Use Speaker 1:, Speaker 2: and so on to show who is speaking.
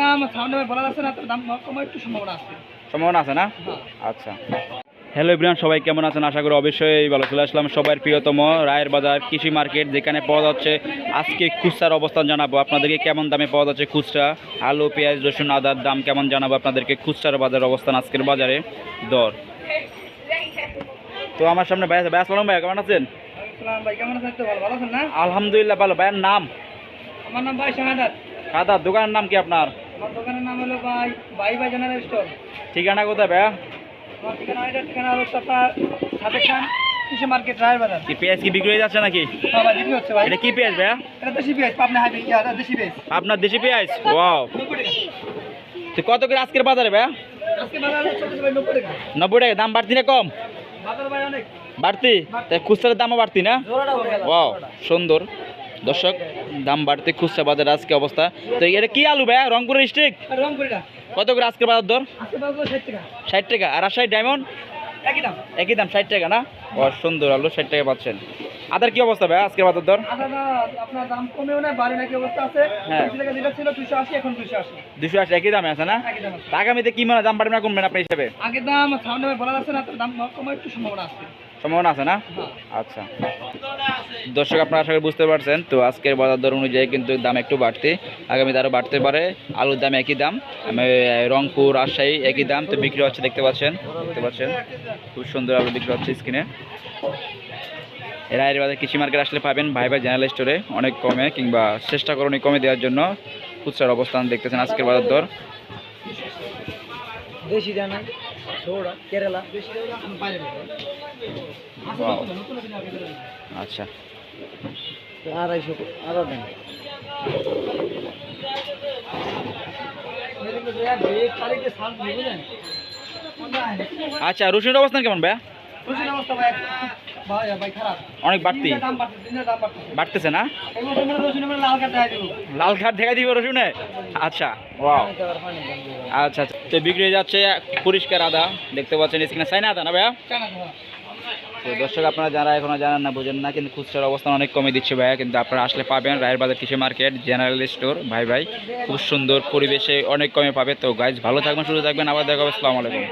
Speaker 1: আগের সাউন্ড বলা যাচ্ছে না দাম কমার একটু সম্ভাবনা আছে।
Speaker 2: সম্ভাবনা আছে না?
Speaker 1: হ্যাঁ।
Speaker 2: আচ্ছা। হ্যালো ইব্রাহিম সবাই কেমন আছেন? আশা করি অবশ্যই ভালো চলে আসলাম সবার প্রিয়তম রায়ের বাজার কৃষি মার্কেট যেখানে পাওয়া যাচ্ছে আজকে খুচরার অবস্থান জানাব। আপনাদেরকে কেমন দামে পাওয়া যাচ্ছে খুচরা? আলু পেঁয়াজ রসুন আদার দাম কেমন জানাব আপনাদেরকে খুচরার বাজার অবস্থান আজকের বাজারে? দর। তো আমার সামনে ভাই আছে। ভাই আসসালাম ভাই কেমন আছেন? আলহামদুলিল্লাহ ভালো। ভাইয়ের নাম?
Speaker 1: আমার নাম ভাই শাহাদাত।
Speaker 2: দাদা দোকানের নাম কি আপনার?
Speaker 1: আমার দোকানের নাম হলো ভাই ভাই ভাই জেনারেল স্টোর।
Speaker 2: ঠিকানা কোথায় ভাইয়া?
Speaker 1: আমার ঠিকানা এটা ঠিকানা হলো আপনার সাথে খান কৃষি মার্কেট রায়ের বাজার।
Speaker 2: কি পেঁয়াজ কি বিক্রি হয়ে যাচ্ছে নাকি?
Speaker 1: হ্যাঁ ভাই বিক্রি হচ্ছে ভাই।
Speaker 2: এটা কি পেঁয়াজ ভাইয়া?
Speaker 1: এটা দেশি পেঁয়াজ পাবনা হাইবে দেশি পেঁয়াজ।
Speaker 2: আপনার দেশি পেঁয়াজ? ওয়াও। তো কত করে আজকের বাজারে ভাইয়া?
Speaker 1: আজকে বাজার চলতেছে ভাই টাকা।
Speaker 2: টাকা দাম বাড়তি না কম?
Speaker 1: বাজার ভাই অনেক।
Speaker 2: বাড়তি? তাই দামও বাড়তি না? ওয়াও সুন্দর। দর্শক দাম বাড়তে খুচরা বাজারে আজকে অবস্থা। তো এটা কি আলু ভাইয়া? রংপুরের স্টিক কত করে আজকের বাজার দর?
Speaker 1: ষাট টাকা।
Speaker 2: আর রাজশাহী ডায়মন্ড?
Speaker 1: একই দাম।
Speaker 2: ষাট টাকা না? ও সুন্দর আলু ষাট টাকা পাচ্ছেন। আদার কি অবস্থা ভাইয়া আজকের বাজার দর?
Speaker 1: আপনার দাম কমেও না বাড়ি নাকি অবস্থা আছে?
Speaker 2: হ্যাঁ।
Speaker 1: ছিল এখন
Speaker 2: একই দামে আছে না? আগামীতে কি মনে হয় দাম বাড়বে না কমবে না আপনার হিসাবে?
Speaker 1: আগের দাম সাউন্ড বলা যাচ্ছে না দাম কমার একটু সম্ভাবনা আছে।
Speaker 2: সম্ভাবনা আছে না?
Speaker 1: হ্যাঁ।
Speaker 2: আচ্ছা। দর্শক আপনারা আশা করি বুঝতে পারছেন। তো আজকের বাজার দর অনুযায়ী কিন্তু দাম একটু বাড়তে। আগামীতে আরও বাড়তে পারে। আলুর দাম একই দাম। আমি, রংপুর রাজশাহী একই দাম। তো বিক্রি হচ্ছে দেখতে পাচ্ছেন। দেখতে পাচ্ছেন। খুব সুন্দর আলু বিক্রি হচ্ছে স্ক্রিনে। রায়ের বাজার কৃষি মার্কেট আসলে পাবেন ভাই ভাই জেনারেল স্টোরে। অনেক কমে কিংবা চেষ্টা করুন কমে দেওয়ার জন্য। খুচরার অবস্থান দেখতেছেন আজকের বাজার দর।
Speaker 1: দেশি দানা ছোড়া কেরালা দেশি দানা বাইরে
Speaker 2: Wow. আচ্ছা।
Speaker 1: আড়াইশো আরও দেন
Speaker 2: আচ্ছা রসুনের অবস্থান কেমন ভাইয়া? অনেক বাড়তি। বাড়তেছে না? লাল দেখা দিব। রসুনে? আচ্ছা ওয়াও আচ্ছা আচ্ছা। তো বিক্রি হয়ে যাচ্ছে পরিষ্কার আদা। দেখতে পাচ্ছেন স্ক্রিনে সাইনা আদা না ভাইয়া? তো দর্শক, আপনারা যারা এখনও জানেন না, বোঝেন না, কিন্তু খুচরার অবস্থান অনেক কমে দিচ্ছে ভাইয়া, কিন্তু আপনারা আসলে পাবেন রায়ের বাজার কৃষি মার্কেট, জেনারেল স্টোর। ভাই ভাই, খুব সুন্দর পরিবেশে অনেক কমে পাবে। তো গাছ ভালো থাকবেন, সুস্থ থাকবেন, আবার দেখা হবে। আসসালামু আলাইকুম।